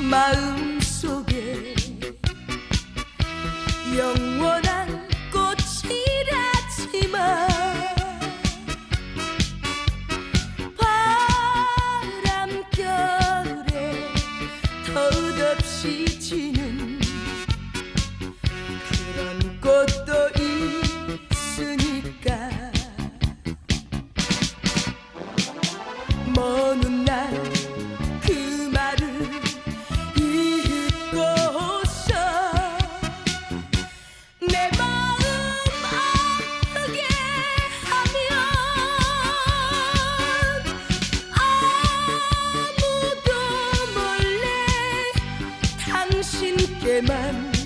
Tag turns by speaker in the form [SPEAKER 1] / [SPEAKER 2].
[SPEAKER 1] 마음속에 영원한 당신께만